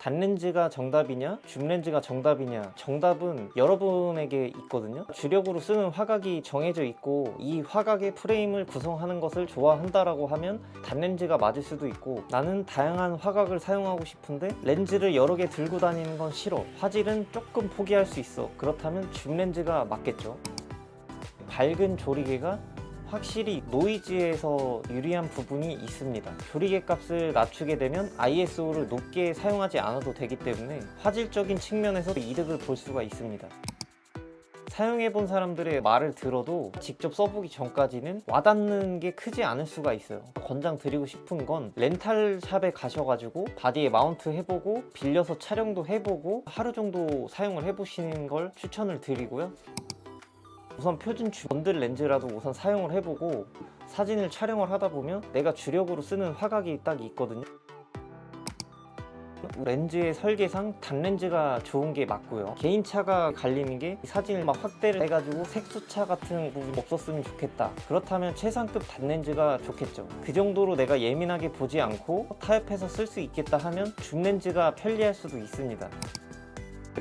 단렌즈가 정답이냐 줌렌즈가 정답이냐 정답은 여러분에게 있거든요. 주력으로 쓰는 화각이 정해져 있고 이 화각의 프레임을 구성하는 것을 좋아한다라고 하면 단렌즈가 맞을 수도 있고 나는 다양한 화각을 사용하고 싶은데 렌즈를 여러 개 들고 다니는 건 싫어 화질은 조금 포기할 수 있어 그렇다면 줌렌즈가 맞겠죠. 밝은 조리개가 확실히 노이즈에서 유리한 부분이 있습니다. 조리개 값을 낮추게 되면 ISO를 높게 사용하지 않아도 되기 때문에 화질적인 측면에서 이득을 볼 수가 있습니다. 사용해본 사람들의 말을 들어도 직접 써보기 전까지는 와닿는 게 크지 않을 수가 있어요. 권장 드리고 싶은 건 렌탈샵에 가셔가지고 바디에 마운트 해보고 빌려서 촬영도 해보고 하루 정도 사용을 해보시는 걸 추천을 드리고요. 우선 표준 주- 번들 렌즈라도 우선 사용을 해보고 사진을 촬영을 하다 보면 내가 주력으로 쓰는 화각이 딱 있거든요. 렌즈의 설계상 단렌즈가 좋은 게 맞고요. 개인차가 갈리는 게 사진을 막 확대를 해가지고 색소차 같은 부분이 없었으면 좋겠다. 그렇다면 최상급 단렌즈가 좋겠죠. 그 정도로 내가 예민하게 보지 않고 타협해서 쓸 수 있겠다 하면 줌렌즈가 편리할 수도 있습니다.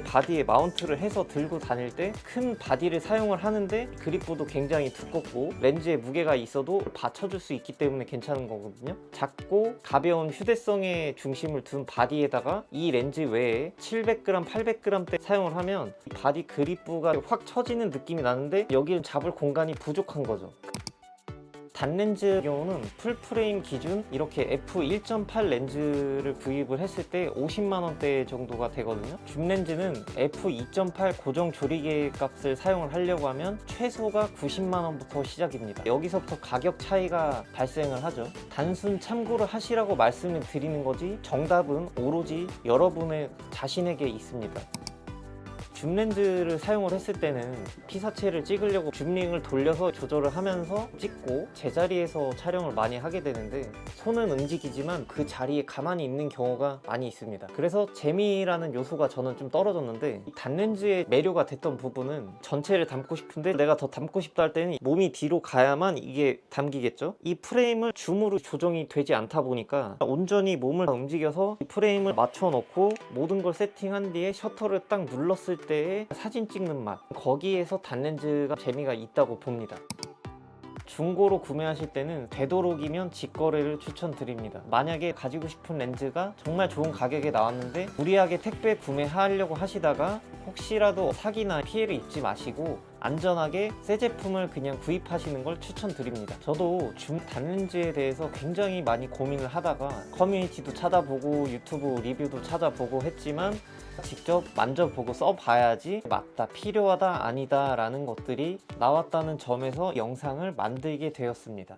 바디에 마운트를 해서 들고 다닐 때 큰 바디를 사용을 하는데 그립보도 굉장히 두껍고 렌즈에 무게가 있어도 받쳐줄 수 있기 때문에 괜찮은 거거든요. 작고 가벼운 휴대성에 중심을 둔 바디에다가 이 렌즈 외에 700g, 800g대 사용을 하면 바디 그립부가 확 처지는 느낌이 나는데 여기는 잡을 공간이 부족한 거죠 단렌즈 경우는 풀프레임 기준 이렇게 f1.8 렌즈를 구입을 했을 때 50만 원대 정도가 되거든요. 줌 렌즈는 f2.8 고정 조리개 값을 사용을 하려고 하면 최소가 90만 원부터 시작입니다. 여기서부터 가격 차이가 발생을 하죠. 단순 참고를 하시라고 말씀을 드리는 거지 정답은 오로지 여러분의 자신에게 있습니다. 줌 렌즈를 사용을 했을 때는 피사체를 찍으려고 줌링을 돌려서 조절을 하면서 찍고 제자리에서 촬영을 많이 하게 되는데 손은 움직이지만 그 자리에 가만히 있는 경우가 많이 있습니다. 그래서 재미라는 요소가 저는 좀 떨어졌는데 이 단렌즈의 매료가 됐던 부분은 전체를 담고 싶은데 내가 더 담고 싶다 할 때는 몸이 뒤로 가야만 이게 담기겠죠. 이 프레임을 줌으로 조정이 되지 않다 보니까 온전히 몸을 움직여서 이 프레임을 맞춰 놓고 모든 걸 세팅한 뒤에 셔터를 딱 눌렀을 때의 사진 찍는 맛 거기에서 단렌즈가 재미가 있다고 봅니다. 중고로 구매하실 때는 되도록이면 직거래를 추천드립니다. 만약에 가지고 싶은 렌즈가 정말 좋은 가격에 나왔는데 무리하게 택배 구매하려고 하시다가 혹시라도 사기나 피해를 입지 마시고 안전하게 새 제품을 그냥 구입하시는 걸 추천드립니다. 저도 줌 단렌즈에 대해서 굉장히 많이 고민을 하다가 커뮤니티도 찾아보고 유튜브 리뷰도 찾아보고 했지만 직접 만져보고 써봐야지 맞다, 필요하다, 아니다 라는 것들이 나왔다는 점에서 영상을 만들게 되었습니다.